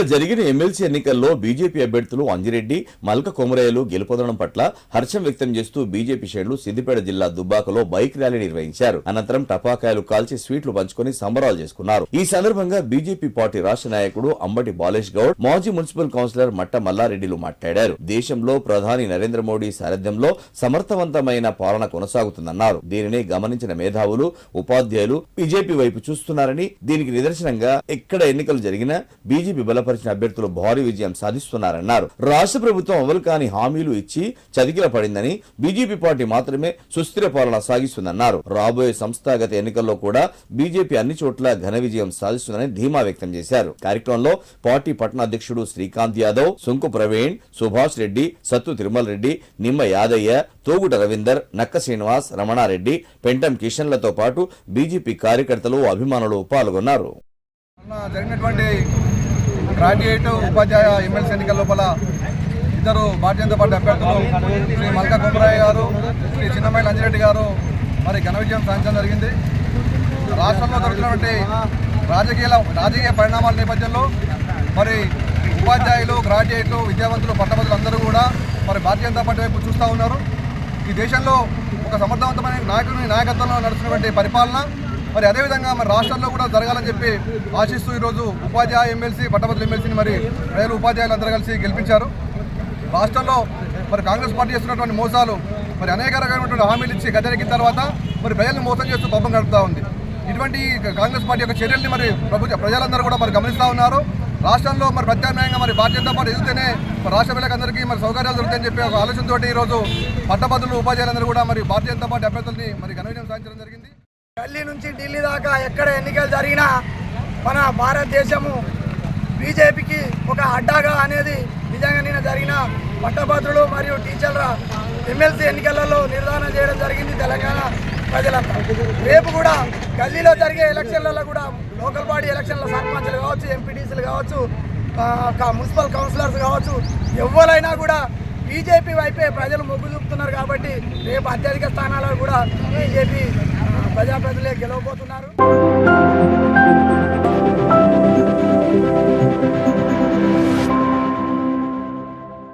ఇటీవల జరిగిన ఎమ్మెల్సీ ఎన్నికల్లో బీజేపీ అభ్యర్థులు అంజిరెడ్డి మల్క కొమరయ్యలు గెలుపొందడం పట్ల హర్షం వ్యక్తం చేస్తూ బీజేపీ శ్రేణులు సిద్దిపేట జిల్లా దుబ్బాకలో బైక్ ర్యాలీ నిర్వహించారు. అనంతరం టపాకాయలు కాల్చి స్వీట్లు పంచుకొని సంబరాలు చేసుకున్నారు. ఈ సందర్భంగా బీజేపీ పార్టీ రాష్ట్ర నాయకుడు అంబటి బాలేష్ గౌడ్ మాజీ మున్సిపల్ కౌన్సిలర్ మట్ట మల్లారెడ్డిలు మాట్లాడారు. దేశంలో ప్రధాని నరేంద్ర మోడీ సారథ్యంలో సమర్థవంతమైన పాలన కొనసాగుతుందన్నారు. దీనిని గమనించిన మేధావులు ఉపాధ్యాయులు బీజేపీ వైపు చూస్తున్నారని దీనికి నిదర్శనంగా ఎక్కడ ఎన్నికలు జరిగినా బీజేపీ బలపరిచిన అభ్యర్థులు భారీ విజయం సాధిస్తున్నారన్నారు. రాష్ట్ర ప్రభుత్వం అమలు కాని హామీలు ఇచ్చి చదికిల పడిందని బీజేపీ పార్టీ మాత్రమే సుస్థిర పాలన సాగిస్తుందన్నారు. రాబోయే సంస్థాగత ఎన్నికల్లో కూడా బీజేపీ అన్ని చోట్ల ఘన విజయం సాధిస్తుందని ధీమా వ్యక్తం చేశారు. కార్యక్రమంలో పార్టీ పట్టణ అధ్యక్షుడు శ్రీకాంత్ యాదవ్ సుంకు ప్రవీణ్ సుభాష్ రెడ్డి సత్తు తిరుమల రెడ్డి నిమ్మ యాదయ్య తోగుట రవీందర్ నక్క శ్రీనివాస్ రమణారెడ్డి పెంటం కిషన్లతో పాటు బీజేపీ కార్యకర్తలు అభిమానులు పాల్గొన్నారు. జరిగినటువంటి ట్వంటీ ఎయిట్ ఉపాధ్యాయ ఎమ్మెల్సీ ఎన్నికల లోపల ఇద్దరు భారతీయ జనతా పార్టీ అభ్యర్థులు శ్రీ మల్కా కుమరయ్య గారు శ్రీ చిన్నమైల అంజిరెడ్డి గారు మరి ఘన విజయం సాధించడం జరిగింది. రాష్ట్రంలో జరుగుతున్నటువంటి రాజకీయ రాజకీయ పరిణామాల నేపథ్యంలో మరి ఉపాధ్యాయులు గ్రాడ్యుయేట్లు విద్యావంతులు పట్టభద్రులు అందరూ కూడా మరి భారతీయ జనతా పార్టీ వైపు చూస్తూ ఉన్నారు. ఈ దేశంలో ఒక సమర్థవంతమైన నాయకుని నాయకత్వంలో నడుస్తున్నటువంటి పరిపాలన మరి అదేవిధంగా మరి రాష్ట్రంలో కూడా జరగాలని చెప్పి ఆశిస్తూ ఈరోజు ఉపాధ్యాయ ఎమ్మెల్సీ పట్టభద్రుల ఎమ్మెల్సీని మరి ప్రజలు ఉపాధ్యాయులు అందరూ కలిసి గెలిపించారు. రాష్ట్రంలో మరి కాంగ్రెస్ పార్టీ చేస్తున్నటువంటి మోసాలు మరి అనేక రకమైనటువంటి హామీలు ఇచ్చి గద్దెనెక్కిన తర్వాత మరి ప్రజల్ని మోసం చేస్తూ పబ్బం గడుపుతా ఉంది. ఇటువంటి కాంగ్రెస్ పార్టీ యొక్క చర్యల్ని మరి ప్రభుత్వ ప్రజలందరూ కూడా మరి గమనిస్తూ ఉన్నారు. రాష్ట్రంలో మరి ప్రత్యామ్నాయంగా మరి భారతీయ జనతా పార్టీ ఎదిగితేనే రాష్ట్ర ప్రజలందరికీ మరి సౌకర్యాలు దొరుకుతాయని చెప్పి ఒక ఆలోచనతోటి ఈరోజు పట్టభద్రులు ఉపాధ్యాయులందరూ కూడా మరి భారతీయ జనతా పార్టీ అభ్యర్థులని మరి ఘన విజయం సాధించడం జరిగింది. ఢిల్లీ నుంచి ఢిల్లీ దాకా ఎక్కడ ఎన్నికలు జరిగినా మన భారతదేశము బీజేపీకి ఒక అడ్డాగా అనేది నిజంగా నిన్న జరిగిన పట్టభద్రులు మరియు టీచర్ల ఎమ్మెల్సీ ఎన్నికలలో నిర్ధారణ చేయడం జరిగింది తెలంగాణ ప్రజలంతా. రేపు కూడా గల్లీలో జరిగే ఎలక్షన్లలో కూడా లోకల్ బాడీ ఎలక్షన్ల సర్పంచ్లు కావచ్చు ఎంపీటీసీలు కావచ్చు మున్సిపల్ కౌన్సిలర్స్ కావచ్చు ఎవరైనా కూడా బీజేపీ వైపే ప్రజలు మొగ్గు చూపుతున్నారు కాబట్టి రేపు అత్యధిక స్థానాల్లో కూడా బీజేపీ ప్రజాప్రతినిధులే గెలవబోతున్నారు.